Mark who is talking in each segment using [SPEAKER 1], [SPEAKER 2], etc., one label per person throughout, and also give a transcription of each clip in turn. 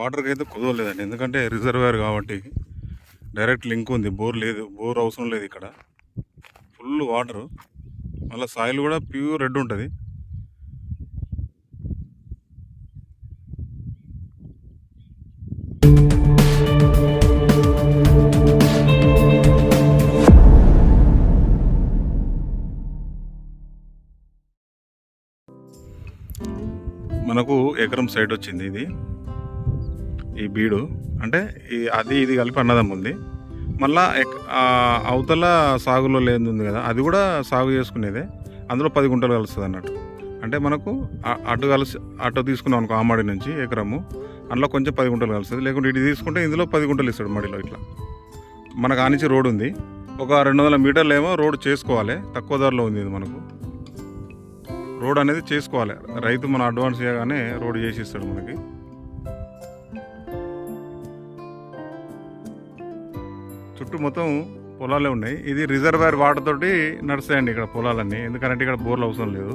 [SPEAKER 1] వాటర్కి అయితే కుదవలేదండి ఎందుకంటే రిజర్వేర్ కాబట్టి డైరెక్ట్ లింక్ ఉంది. బోర్ లేదు. బోర్ అవసరం లేదు ఇక్కడ. Full water. మళ్ళీ సాయిల్ కూడా ప్యూర్ రెడ్ ఉంటుంది. మనకు ఎకరం సైడ్ వచ్చింది ఇది. ఈ బీడు అంటే ఈ అది ఇది కలిపి అన్నదమ్ ఉంది. మళ్ళా ఎక్- అవతల సాగులో లేని ఉంది కదా అది కూడా సాగు చేసుకునేదే. అందులో పది గుంటలు కలుస్తుంది అన్నట్టు. అంటే మనకు అటు కలిసి అటు తీసుకున్నాం అనుకో ఆమాడి నుంచి ఎకరము. అందులో కొంచెం పది గుంటలు కలుస్తుంది. లేకుంటే ఇటు తీసుకుంటే ఇందులో పది గుంటలు ఇస్తాడు మడిలో ఇట్లా. మనకు ఆనించి రోడ్ ఉంది. ఒక రెండు వందల మీటర్లు ఏమో రోడ్ చేసుకోవాలి. తక్కువ ధరలో ఉంది ఇది మనకు. రోడ్ అనేది చేసుకోవాలి. రైతు మన అడ్వాన్స్ చేయగానే రోడ్ చేసి ఇస్తాడు మనకి. చుట్టూ మొత్తం పొలాలే ఉన్నాయి. ఇది రిజర్వాయర్ వాటర్ తోటి నడుస్తాయండి ఇక్కడ పొలాలన్నీ. ఎందుకంటే ఇక్కడ బోర్లు అవసరం లేదు.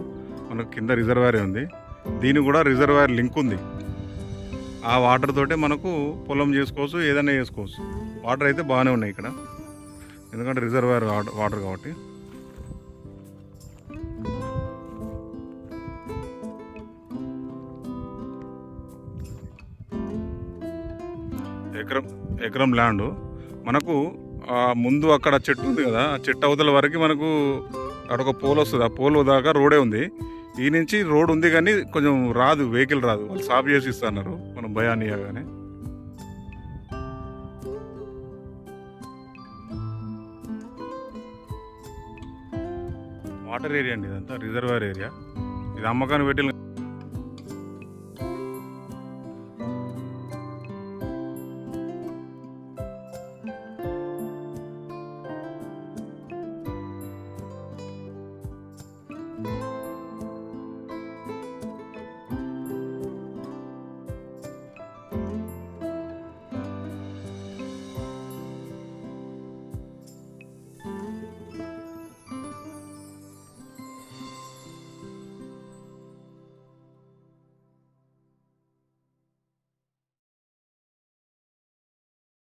[SPEAKER 1] మనకు కింద రిజర్వాయరే ఉంది. దీనికి కూడా రిజర్వాయర్ లింక్ ఉంది. ఆ వాటర్ తోటే మనకు పొలం చేసుకోవచ్చు ఏదైనా చేసుకోవచ్చు. వాటర్ అయితే బాగానే ఉన్నాయి ఇక్కడ. ఎందుకంటే రిజర్వాయర్ వాటర్ కాబట్టి. ఎకరం ఎకరం ల్యాండ్. మనకు ముందు అక్కడ చెట్టు ఉంది కదా ఆ చెట్టు అవతల వరకు మనకు అక్కడ ఒక పోల్ వస్తుంది. ఆ పోల్ దాకా రోడే ఉంది. ఈ నుంచి రోడ్ ఉంది కానీ కొంచెం రాదు వెహికల్ రాదు. వాళ్ళు సాఫ్ చేసి ఇస్తున్నారు. మనం భయాన్ని ఇవ్వగానే. వాటర్ ఏరియా అండి ఇదంతా రిజర్వాయర్ ఏరియా. ఇది అమ్మకాన్ని పెట్టిన